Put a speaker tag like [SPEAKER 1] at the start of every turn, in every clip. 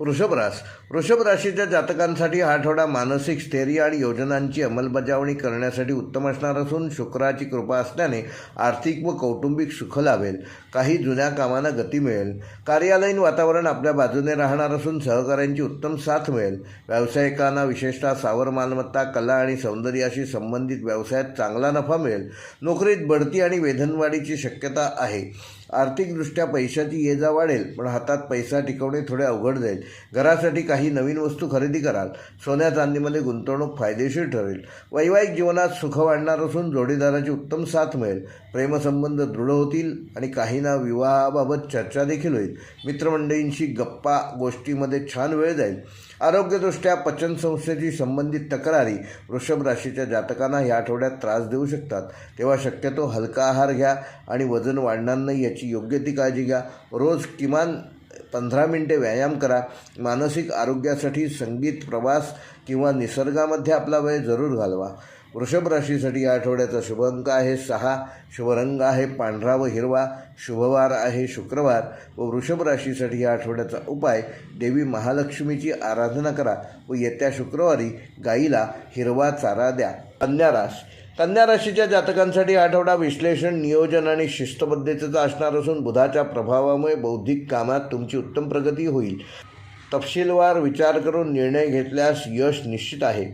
[SPEAKER 1] वृषभ रास वृषभ राशीच्या जातकांसाठी हा आठवडा मानसिक स्थैर्य आणि योजनांची अंमलबजावणी करण्यासाठी उत्तम असणार असून शुक्राची कृपा असल्याने आर्थिक व कौटुंबिक सुख लाभेल. काही जुन्या कामांना गती मिळेल. कार्यालयीन वातावरण आपल्या बाजूने राहणार असून सहकाऱ्यांची उत्तम साथ मिळेल. व्यावसायिकांना विशेषतः सावर मालमत्ता कला आणि सौंदर्याशी संबंधित व्यवसायात चांगला नफा मिळेल. नोकरीत बढती आणि वेधनवाढीची शक्यता आहे. आर्थिकदृष्ट्या पैशाची ये जा वाढेल पण हातात पैसा टिकवणे थोडे अवघड जाईल. घरासाठी काही नवीन वस्तू खरेदी कराल. सोन्या चांदीमध्ये गुंतवणूक फायदेशीर ठरेल. वैवाहिक जीवनात सुख वाढणार असून जोडीदाराची उत्तम साथ मिळेल. प्रेमसंबंध दृढ होतील आणि काहींना विवाहाबाबत चर्चा देखील होईल. मित्रमंडळींशी गप्पा गोष्टीमध्ये छान वेळ जाईल. आरोग्यदृष्ट्या पचनसंस्थेशी संबंधित तक्रारी वृषभ राशीच्या जातकांना या आठवड्यात त्रास देऊ शकतात. तेव्हा शक्यतो हलका आहार घ्या आणि वजन वाढणार नाही याची योग्य ती काळजी घ्या. रोज किमान पंधरा मिनटे व्यायाम करा. मानसिक आरोग्यासाठी संगीत प्रवास किंवा निसर्गामध्ये आपला वेळ जरूर घालवा. वृषभ राशीसाठी या आठवड्याचा शुभ अंक आहे सहा शुभरंग आहे पांढरा व हिरवा शुभवार आहे शुक्रवार व वृषभ राशीसाठी या आठवड्याचा उपाय देवी महालक्ष्मीची आराधना करा व येत्या शुक्रवारी गाईला हिरवा चारा द्या. कन्या रास कन्या राशीच्या जातकांसाठी आठवडा विश्लेषण नियोजन आणि शिस्तबद्धतेचा असणार असून बुधाच्या प्रभावामुळे बौद्धिक कामात तुमची उत्तम प्रगती होईल. तपशीलवार विचार करून निर्णय घेतल्यास यश निश्चित आहे.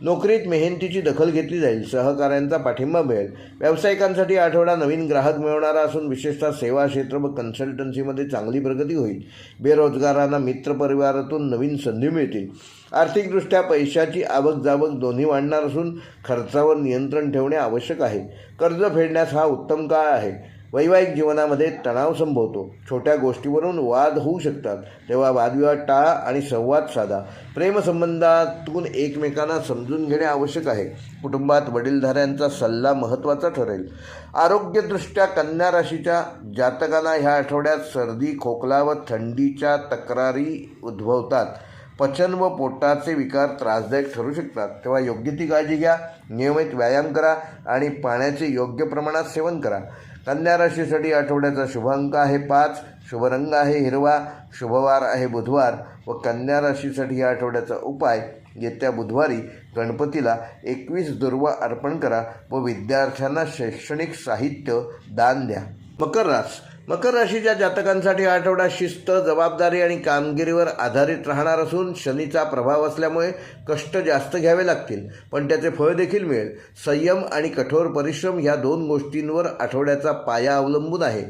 [SPEAKER 1] नोकरीत मेहनतीची दखल घेतली जाईल. सहकाऱ्यांचा पाठिंबा मिळेल. व्यावसायिकांसाठी आठवडा नवीन ग्राहक मिळवणारा असून विशेषतः सेवा क्षेत्र व कन्सल्टन्सीमध्ये चांगली प्रगती होईल. बेरोजगारांना मित्रपरिवारातून नवीन संधी मिळतील. आर्थिकदृष्ट्या पैशाची आवक जावक दोन्ही वाढणार असून खर्चावर नियंत्रण ठेवणे आवश्यक आहे. कर्ज फेडण्यास हा उत्तम काळ आहे. वैवाहिक जीवनामध्ये तणाव संभवतो. छोट्या गोष्टीवरून वाद होऊ शकतात. तेव्हा वादविवाद टाळा आणि संवाद साधा. प्रेमसंबंधातून एकमेकांना समजून घेणे आवश्यक आहे. कुटुंबात वडीलधाऱ्यांचा सल्ला महत्त्वाचा ठरेल. आरोग्यदृष्ट्या कन्या राशीच्या जातकांना ह्या आठवड्यात सर्दी खोकला व थंडीच्या तक्रारी उद्भवतात. पचन व पोटाचे विकार त्रासदायक ठरू शकतात. तेव्हा योग्य ती काळजी घ्या नियमित व्यायाम करा आणि पाण्याचे योग्य प्रमाणात सेवन करा. कन्या राशीसाठी आठवड्याचा शुभ अंक आहे पाच शुभरंग आहे हिरवा शुभवार आहे बुधवार. व कन्या राशीसाठी या आठवड्याचा उपाय येत्या बुधवारी गणपतीला एकवीस दुर्वा अर्पण करा व विद्यार्थ्यांना शैक्षणिक साहित्य दान द्या. मकर रास मकर राशीच्या जातकांसाठी हा आठवडा शिस्त जबाबदारी आणि कामगिरीवर आधारित राहणार असून शनीचा प्रभाव असल्यामुळे कष्ट जास्त घ्यावे लागतील. पण त्याचे फळ देखील मिळेल. संयम आणि कठोर परिश्रम ह्या दोन गोष्टींवर आठवड्याचा पाया अवलंबून आहे.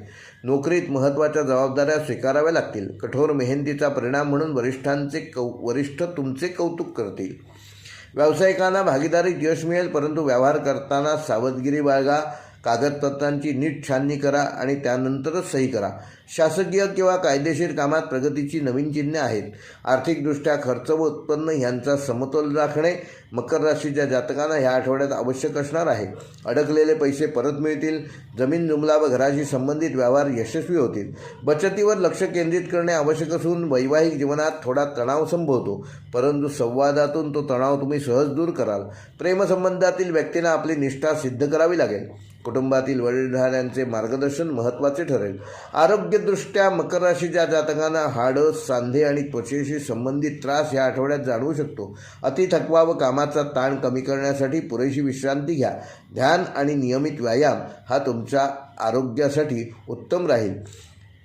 [SPEAKER 1] नोकरीत महत्त्वाच्या जबाबदाऱ्या स्वीकाराव्या लागतील. कठोर मेहनतीचा परिणाम म्हणून वरिष्ठांचे कौ वरिष्ठ तुमचे कौतुक करतील. व्यावसायिकांना भागीदारीत यश मिळेल परंतु व्यवहार करताना सावधगिरी बाळगा. कागदपत्रांची नीट छाननी करा आणि त्यानंतरच सही करा. शासकीय किंवा कायदेशीर कामात प्रगतीची नवीन चिन्हे आहेत. आर्थिकदृष्ट्या खर्च व उत्पन्न यांचा समतोल राखणे मकर राशीच्या जातकांना ह्या आठवड्यात आवश्यक असणार आहे. अडकलेले पैसे परत मिळतील. जमीन जुमला व घराशी संबंधित व्यवहार यशस्वी होतील. बचतीवर लक्ष केंद्रित करणे आवश्यक असून वैवाहिक जीवनात थोडा तणाव संभवतो. परंतु संवादातून तो तणाव तुम्ही सहज दूर कराल. प्रेमसंबंधातील व्यक्तींना आपली निष्ठा सिद्ध करावी लागेल. कुटुंबातील वडीलधाऱ्यांचे मार्गदर्शन महत्त्वाचे ठरेल. आरोग्यदृष्ट्या मकर राशीच्या जातकांना हाडं सांधे आणि त्वचेशी संबंधित त्रास या आठवड्यात जाणवू शकतो. अति थकवा व कामाचा ताण कमी करण्यासाठी पुरेशी विश्रांती घ्या. ध्यान आणि नियमित व्यायाम हा तुमच्या आरोग्यासाठी उत्तम राहील.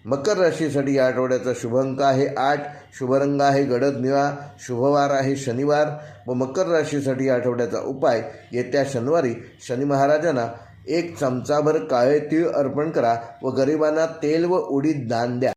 [SPEAKER 1] मकर राशीसाठी या आठवड्याचा शुभ अंक आहे आठ. शुभरंग आहे गडद निळा. शुभवार आहे शनिवार. व मकर राशीसाठी या आठवड्याचा उपाय येत्या शनिवारी शनी महाराजांना एक चमचाभर काळे तीळ अर्पण करा व गरिबांना तेल व उडीद दान द्या.